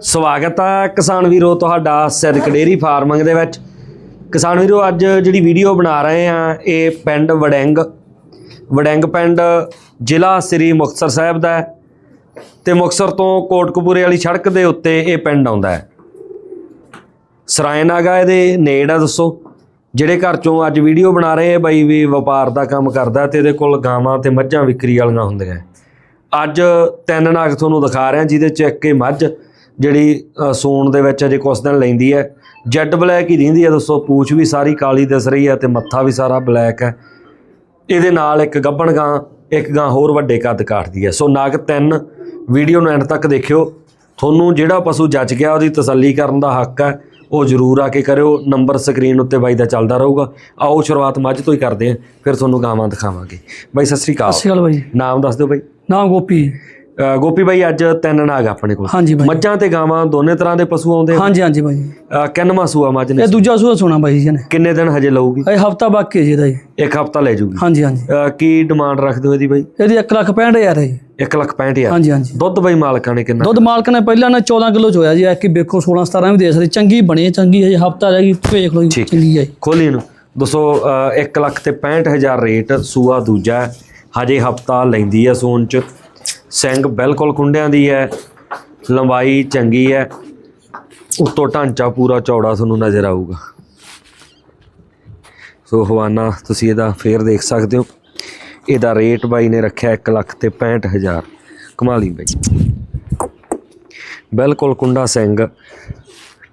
ਸਵਾਗਤ ਹੈ ਕਿਸਾਨ ਵੀਰੋ ਤੁਹਾਡਾ ਸਿੱਧਕ ਡੇਰੀ ਫਾਰਮਿੰਗ ਦੇ ਵਿੱਚ। ਕਿਸਾਨ ਵੀਰੋ, ਅੱਜ ਜਿਹੜੀ ਵੀਡੀਓ ਬਣਾ ਰਹੇ ਆ, ਇਹ ਪਿੰਡ ਵੜਿੰਗ। ਵੜਿੰਗ ਪਿੰਡ ਜ਼ਿਲ੍ਹਾ ਸ੍ਰੀ ਮੁਕਤਸਰ ਸਾਹਿਬ ਦਾ ਹੈ ਤੇ ਮੁਕਤਸਰ ਤੋਂ ਕੋਟਕਪੂਰੇ ਵਾਲੀ ਸੜਕ ਦੇ ਉੱਤੇ ਇਹ ਪਿੰਡ ਆਉਂਦਾ ਹੈ। ਸਰਾਇਨਾਗਾ ਇਹਦੇ ਨੇੜ ਆ, ਦੱਸੋ। ਜਿਹੜੇ ਘਰ ਚੋਂ ਅੱਜ ਵੀਡੀਓ ਬਣਾ ਰਹੇ ਆ, ਬਾਈ ਵੀ ਵਪਾਰ ਦਾ ਕੰਮ ਕਰਦਾ ਤੇ ਇਹਦੇ ਕੋਲ ਗਾਵਾਂ ਤੇ ਮੱਝਾਂ ਵਿਕਰੀ ਵਾਲੀਆਂ ਹੁੰਦੀਆਂ। ਅੱਜ ਤਿੰਨ ਨਾਗ ਤੁਹਾਨੂੰ ਦਿਖਾ ਰਿਹਾ, ਜਿਹਦੇ ਚ ਇੱਕ ਇਹ ਮੱਝ ਜਿਹੜੀ ਸੂਣ ਦੇ ਵਿੱਚ ਅਜੇ ਕੁਛ ਦਿਨ ਲੈਂਦੀ ਹੈ। ਜੈਡ ਬਲੈਕ ਹੀ ਰਹਿੰਦੀ ਹੈ ਦੋਸਤੋ ਪੂਛ ਵੀ ਸਾਰੀ ਕਾਲੀ ਦਿਸ ਰਹੀ ਹੈ ਤੇ ਮੱਥਾ ਵੀ ਸਾਰਾ ਬਲੈਕ ਹੈ। ਇਹਦੇ ਨਾਲ ਇੱਕ ਗੱਭਣ ਗਾਂ ਇੱਕ ਗਾਂ ਹੋਰ ਵੱਡੇ ਕੱਦ ਕਾਟਦੀ ਹੈ। ਸੋ ਨਾਗ ਤਿੰਨ ਵੀਡੀਓ ਨੂੰ ਐਂਡ ਤੱਕ ਦੇਖਿਓ। ਤੁਹਾਨੂੰ ਜਿਹੜਾ ਪਸ਼ੂ ਜੱਜ ਗਿਆ ਉਹਦੀ ਤਸੱਲੀ ਕਰਨ ਦਾ ਹੱਕ ਹੈ ਉਹ ਜ਼ਰੂਰ ਆ ਕੇ ਕਰਿਓ। ਨੰਬਰ ਸਕਰੀਨ ਉੱਤੇ ਬਾਈ ਦਾ ਚੱਲਦਾ ਰਹੂਗਾ। ਆਓ ਸ਼ੁਰੂਆਤ ਮੱਝ ਤੋਂ ਹੀ ਕਰਦੇ ਹਾਂ ਫਿਰ ਤੁਹਾਨੂੰ ਗਾਵਾਂ ਦਿਖਾਵਾਂਗੇ। ਬਾਈ ਸਤਿ ਸ੍ਰੀ ਅਕਾਲ। ਸਤਿ ਸ਼੍ਰੀ ਅਕਾਲ ਬਾਈ ਨਾਮ ਦੱਸ ਦਿਓ ਬਾਈ। ਨਾਮ ਗੋਪੀ। ਗੋਪੀ ਬਾਈ ਅੱਜ ਤਿੰਨ ਨਾਗ ਆਪਣੇ ਕੋਲ। ਹਾਂਜੀ ਬਾਈ। ਮੱਝਾਂ ਤੇ ਗਾਵਾਂ ਦੋਨੇ ਤਰ੍ਹਾਂ ਦੇ ਪਸ਼ੂ ਆਉਂਦੇ ਹਾਂਜੀ ਹਾਂਜੀ ਬਾਈ। ਕਿੰਨਵਾਂ ਸੂਆ ਮੱਝ ਨੇ? ਇਹ ਦੂਜਾ ਸੂਆ ਸੁਣਾ ਬਾਈ ਜੀ ਨੇ ਕਿੰਨੇ ਦਿਨ ਹਜੇ ਲਊਗੀ? ਇਹ ਹਫਤਾ ਬਾਕੀ ਹੈ ਜੀ ਇਹਦਾ ਜੀ। ਇੱਕ ਹਫਤਾ ਲੈ ਜੂਗੀ। ਹਾਂਜੀ ਹਾਂਜੀ। ਕੀ ਡਿਮਾਂਡ ਰੱਖਦੇ ਹੋ ਇਹਦੀ ਬਾਈ? ਇਹਦੀ 1 ਲੱਖ 65000 ਹੈ ਜੀ। 1 ਲੱਖ 65000 ਹਾਂਜੀ ਹਾਂਜੀ। ਦੁੱਧ ਬਾਈ ਮਾਲਕਾਂ ਨੇ ਕਿੰਨਾ ਦੁੱਧ ਮਾਲਕ ਨੇ ਪਹਿਲਾਂ ਨੇ 14 ਕਿਲੋ ਚੋਇਆ ਜੀ ਐ ਕਿ ਵੇਖੋ 16 17 ਵੀ ਦੇ ਸਕਦੇ। ਚੰਗੀ ਬਣੀ ਚੰਗੀ ਹੈ ਜੀ ਹਫਤਾ ਰਹਿ ਗਈ ਵੇਖ ਲਓ ਜੀ। ਚੰਗੀ ਹੈ। ਖੋਲੀ ਨੂੰ ਦੱਸੋ 1 ਲੱਖ ਤੇ 65000 ਰੇਟ ਸੂਆ ਦੂਜਾ। ਹਜੇ ਹਫਤਾ ਲੈਂਦੀ ਹੈ ਸੂਨ ਚ। ਸਿੰਘ ਬਿਲਕੁਲ ਕੁੰਡਿਆਂ ਦੀ ਹੈ ਲੰਬਾਈ ਚੰਗੀ ਹੈ ਉੱਤੋਂ ਢਾਂਚਾ ਪੂਰਾ ਚੌੜਾ ਤੁਹਾਨੂੰ ਨਜ਼ਰ ਆਊਗਾ। ਸੋ ਹਵਾਨਾ ਤੁਸੀਂ ਇਹਦਾ ਫੇਰ ਦੇਖ ਸਕਦੇ ਹੋ। ਇਹਦਾ ਰੇਟ ਬਾਈ ਨੇ ਰੱਖਿਆ 1 ਲੱਖ ਤੇ 65000 ਕਮਾਲੀ ਬਾਈ। ਬਿਲਕੁਲ ਕੁੰਡਾ ਸਿੰਘ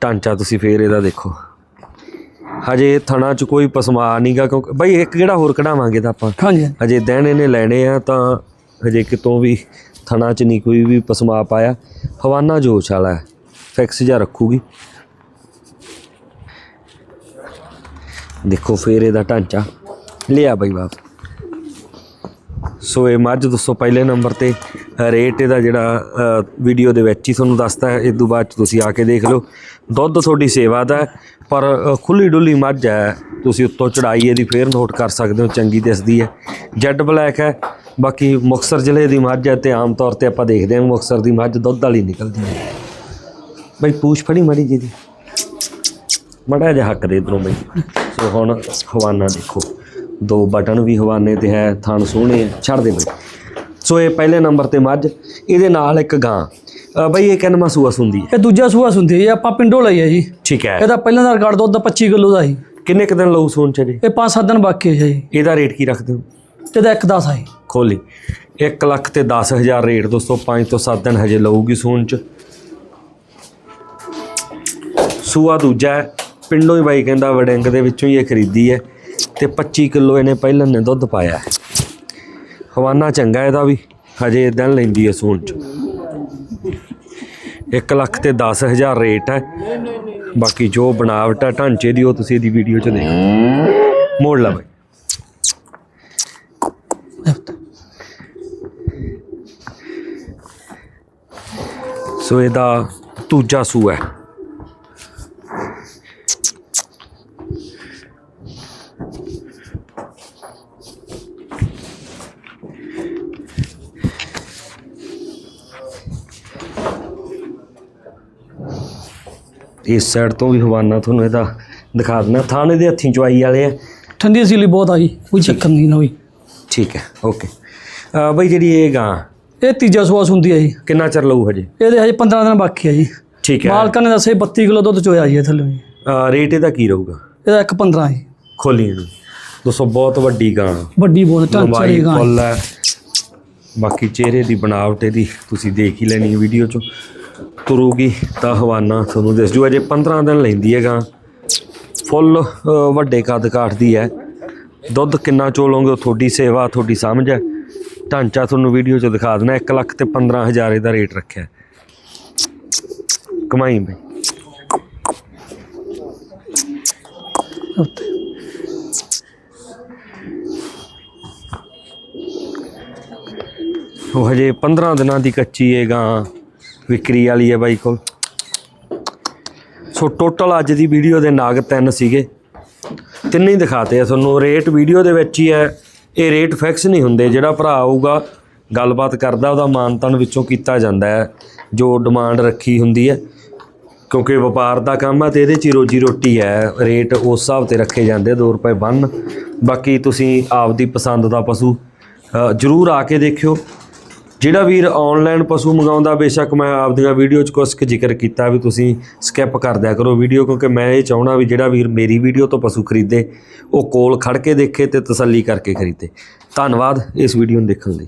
ਢਾਂਚਾ ਤੁਸੀਂ ਫੇਰ ਇਹਦਾ ਦੇਖੋ। ਹਜੇ ਥਣਾ ਚ ਕੋਈ ਪਸਮਾ ਨਹੀਂਗਾ ਕਿਉਂਕਿ ਬਈ ਇੱਕ ਕਿਹੜਾ ਹੋਰ ਕਢਾਵਾਂਗੇ ਤਾਂ ਆਪਾਂ। ਹਾਂਜੀ। ਹਾਂਜੀ। ਹਜੇ ਦਿਨ ਇਹਨੇ ਲੈਣੇ ਆ ਤਾਂ ਹਜੇ ਕਿਤੋਂ ਵੀ ਥਣਾ ਚ ਨਹੀਂ ਕੋਈ ਵੀ ਪਸਮਾ ਪਾਇਆ ਹਵਾਨਾ ਜੋਸ਼ ਵਾਲਾ ਹੈ। ਫਿਕਸ ਜਿਹਾ ਰੱਖੂਗੀ। ਦੇਖੋ ਫੇਰ ਇਹਦਾ ਢਾਂਚਾ। ਲਿਆ ਬਈ ਬਾਪ ਸੋ ਇਹ ਮੱਝ ਦੱਸੋ ਪਹਿਲੇ ਨੰਬਰ ਤੇ ਰੇਟ ਇਹਦਾ ਜਿਹੜਾ ਵੀਡੀਓ ਦੇ ਵਿੱਚ ਹੀ ਤੁਹਾਨੂੰ ਦੱਸਦਾ ਹੈ। ਇਸ ਤੋਂ ਬਾਅਦ 'ਚ ਤੁਸੀਂ ਆ ਕੇ ਦੇਖ ਲਓ। ਦੁੱਧ ਤੁਹਾਡੀ ਸੇਵਾ ਦਾ ਪਰ ਅ, ਖੁੱਲੀ ਡੁੱਲੀ ਮੱਝ ਹੈ। ਤੁਸੀਂ ਉੱਤੋਂ ਚੜਾਈ ਇਹਦੀ ਫੇਰ ਨੋਟ ਕਰ ਸਕਦੇ ਹੋ ਚੰਗੀ ਦਿਸਦੀ ਹੈ। ਜੈਡ ਬਲੈਕ ਹੈ। ਬਾਕੀ ਮੁਕਤਸਰ ਜ਼ਿਲ੍ਹੇ ਦੀ ਮੱਝ ਹੈ ਤੇ ਆਮ ਤੌਰ ਤੇ ਆਪਾਂ ਦੇਖਦੇ ਹਾਂ ਮੁਕਤਸਰ ਦੀ ਮੱਝ ਦੁੱਧ ਵਾਲੀ ਨਿਕਲਦੀ ਹੈ। ਬਈ ਪੂਛ ਫੜੀ ਮੜੀ ਜੀ ਦੀ। ਮੜਾ ਜਿਹਾ ਹੱਕ ਦੇ ਇਧਰੋਂ ਬਈ। ਸੋ ਹੁਣ ਹਵਾਨਾ ਦੇਖੋ। ਦੋ ਬਟਨ ਵੀ ਹਵਾਨੇ ਤੇ ਹੈ ਥਣ ਸੋਹਣੇ ਛੱਡ ਦੇ ਬਈ। ਸੋ ਇਹ ਪਹਿਲੇ ਨੰਬਰ ਤੇ ਮੱਝ ਇਹਦੇ ਨਾਲ ਇੱਕ ਗਾਂ। ਬਈ ਇਹ ਕਿੰਨਵਾਂ ਸੂਆ ਸੁੰਦੀ ਹੈ? ਇਹ ਦੂਜਾ ਸੂਆ ਸੁੰਦੀ ਹੈ ਆਪਾਂ ਪਿੰਡੋਂ ਲਈ ਹੈ ਜੀ। ਠੀਕ ਹੈ। ਇਹਦਾ ਪਹਿਲਾਂ ਦਾ ਰਿਕਾਰਡ ਦੁੱਧ 25 ਕਿਲੋ ਦਾ ਸੀ। ਕਿੰਨੇ ਕੁ ਦਿਨ ਲਊ ਸੂਣ ਚ ਜੀ? ਇਹ 5-7 ਦਿਨ ਬਾਕੀ ਹੈ ਜੀ। ਇਹਦਾ ਰੇਟ ਕੀ ਰੱਖਦੇ ਹੋ? ਇਹਦਾ 1 10 ਹੈ ਖੋਲੀ। 1 ਲੱਖ ਤੇ 10000 ਰੇਟ ਦੋਸਤੋ 5 ਤੋਂ 7 ਦਿਨ ਹਜੇ ਲਊਗੀ ਸੂਣ ਚ। ਸੂਆ ਦੂਜਾ ਹੈ, ਪਿੰਡੋਂ ਹੀ ਬਾਈ ਕਹਿੰਦਾ ਵੜਿੰਗ ਦੇ ਵਿੱਚੋਂ ਹੀ ਇਹ ਖਰੀਦੀ ਹੈ ਤੇ 25 ਕਿਲੋ ਇਹਨੇ ਪਹਿਲਾਂ ਨੇ ਦੁੱਧ ਪਾਇਆ ਹੈ। ਹਵਾਨਾ ਚੰਗਾ ਇਹਦਾ ਵੀ, ਹਜੇ ਦਿਨ ਲੈਂਦੀ ਹੈ ਸੂਣ ਚ। 1 ਲੱਖ ਤੇ 10000 ਰੇਟ ਹੈ। ਬਾਕੀ ਜੋ ਬਣਾਵਟ ਹੈ ਢਾਂਚੇ ਦੀ, ਉਹ ਤੁਸੀਂ ਇਹਦੀ ਵੀਡੀਓ 'ਚ ਦੇਖੋ। ਮੋੜ ਲਾ ਬਾਈ। ਸੋ ਇਹਦਾ ਦੂਜਾ ਸੂ ਹੈ। ਇਸ ਸਾਈਡ ਤੋਂ ਵੀ ਹਵਾਨਾ ਤੁਹਾਨੂੰ ਇਹਦਾ ਦਿਖਾ ਦਿੰਦਾ। ਥਾਣੇ ਦੇ ਹੱਥੀਂ ਚਵਾਈ ਵਾਲੇ ਆ। ਠੰਡੀ ਸੀਲੀ ਬਹੁਤ ਆ ਗਈ ਕੋਈ ਚੱਕਰ ਨਹੀਂ ਨਾ ਹੋਈ। ਠੀਕ ਹੈ ਓਕੇ ਬਈ ਜਿਹੜੀ ਇਹ ਗਾਂ ਇਹ ਤੀਜਾ ਸੂਆ ਸੁੰਦੀ ਹੈ ਜੀ। ਕਿੰਨਾ ਚਿਰ ਲਊ ਹਜੇ? ਇਹਦੇ ਹਜੇ 15 ਦਿਨ ਬਾਕੀ ਹੈ ਜੀ। ਠੀਕ ਹੈ। ਮਾਲਕਾਂ ਨੇ ਦੱਸਿਆ 32 ਕਿਲੋ ਦੁੱਧ ਚੋਇਆ ਜੀ ਥੱਲੇ। ਜੀ ਰੇਟ ਇਹਦਾ ਕੀ ਰਹੂਗਾ? ਇਹਦਾ 1 15 ਹੈ ਖੋਲੀ ਇਹਨੂੰ ਦੋਸਤੋ ਬਹੁਤ ਵੱਡੀ ਗਾਂ। ਵੱਡੀ ਬਹੁਤ ਦੀ ਗਾਂ। ਫੁੱਲ ਹੈ। ਬਾਕੀ ਚਿਹਰੇ ਦੀ ਬਣਾਵਟ ਇਹਦੀ ਤੁਸੀਂ ਦੇਖ ਹੀ ਲੈਣੀ ਹੈ ਵੀਡੀਓ 'ਚ। ਤੁਰੂਗੀ ਤਾਂ ਹਵਾਨਾ ਤੁਹਾਨੂੰ ਦਿਸ ਜੂ। ਅਜੇ 15 ਦਿਨ ਲੈਂਦੀ ਹੈ ਗਾਂ। ਫੁੱਲ ਵੱਡੇ ਕੱਦ ਕਾਟਦੀ ਹੈ। ਦੁੱਧ ਕਿੰਨਾ ਚੋਲੋਗੇ ਤੁਹਾਡੀ ਸੇਵਾ ਤੁਹਾਡੀ ਸਮਝ ਹੈ। ਢਾਂਚਾ ਤੁਹਾਨੂੰ ਵੀਡੀਓ 'ਚ ਦਿਖਾ ਦੇਣਾ 1 ਲੱਖ ਤੇ 15000 ਇਹਦਾ ਰੇਟ ਰੱਖਿਆ। ਕਮਾਈ ਬਈ। ਉਹ ਹਜੇ 15 ਦਿਨਾਂ ਦੀ ਕੱਚੀ ਹੈ ਗਾਂ ਵਿਕਰੀ ਵਾਲੀ ਹੈ ਬਾਈ ਕੋਲ। ਸੋ ਟੋਟਲ ਅੱਜ ਦੀ ਵੀਡੀਓ ਦੇ ਨਾਗ ਤਿੰਨ ਸੀਗੇ। ਤਿੰਨੇ ਹੀ ਦਿਖਾਤੇ ਆ ਤੁਹਾਨੂੰ। ਰੇਟ ਵੀਡੀਓ ਦੇ ਵਿੱਚ ਹੀ ਹੈ। ਇਹ ਰੇਟ ਫਿਕਸ ਨਹੀਂ ਹੁੰਦੇ ਜਿਹੜਾ ਭਰਾ ਆਊਗਾ ਗੱਲਬਾਤ ਕਰਦਾ ਉਹਦਾ ਮਾਨਤਨ ਵਿੱਚੋਂ ਕੀਤਾ ਜਾਂਦਾ ਹੈ ਜੋ ਡਿਮਾਂਡ ਰੱਖੀ ਹੁੰਦੀ ਹੈ। ਕਿਉਂਕਿ ਵਪਾਰ ਦਾ ਕੰਮ ਹੈ ਤੇ ਇਹਦੇ 'ਚ ਹੀ ਰੋਜੀ ਰੋਟੀ ਹੈ ਰੇਟ ਉਸ ਹਿਸਾਬ ਤੇ ਰੱਖੇ ਜਾਂਦੇ ਆ, ਦੋ ਰੁਪਏ ਬੰਨ। ਬਾਕੀ ਤੁਸੀਂ ਆਪਦੀ ਪਸੰਦ ਦਾ ਪਸ਼ੂ ਜ਼ਰੂਰ ਆ ਕੇ ਦੇਖਿਓ। ਜਿਹੜਾ ਵੀਰ ਆਨਲਾਈਨ ਪਸ਼ੂ ਮੰਗਾਉਂਦਾ, ਬੇਸ਼ੱਕ ਮੈਂ ਆਪਦੀਆਂ ਵੀਡੀਓ 'ਚ ਕੁਛ ਕੁ ਜ਼ਿਕਰ ਕੀਤਾ ਵੀ ਤੁਸੀਂ ਸਕਿਪ ਕਰ ਦਿਆ ਕਰੋ ਵੀਡੀਓ ਕਿਉਂਕਿ ਮੈਂ ਇਹ ਚਾਹਣਾ ਵੀ ਜਿਹੜਾ ਵੀਰ ਮੇਰੀ ਵੀਡੀਓ ਤੋਂ ਪਸ਼ੂ ਖਰੀਦੇ, ਉਹ ਕੋਲ ਖੜ ਕੇ ਦੇਖੇ ਤੇ ਤਸੱਲੀ ਕਰਕੇ ਖਰੀਦੇ। ਧੰਨਵਾਦ ਇਸ ਵੀਡੀਓ ਨੂੰ ਦੇਖਣ ਲਈ।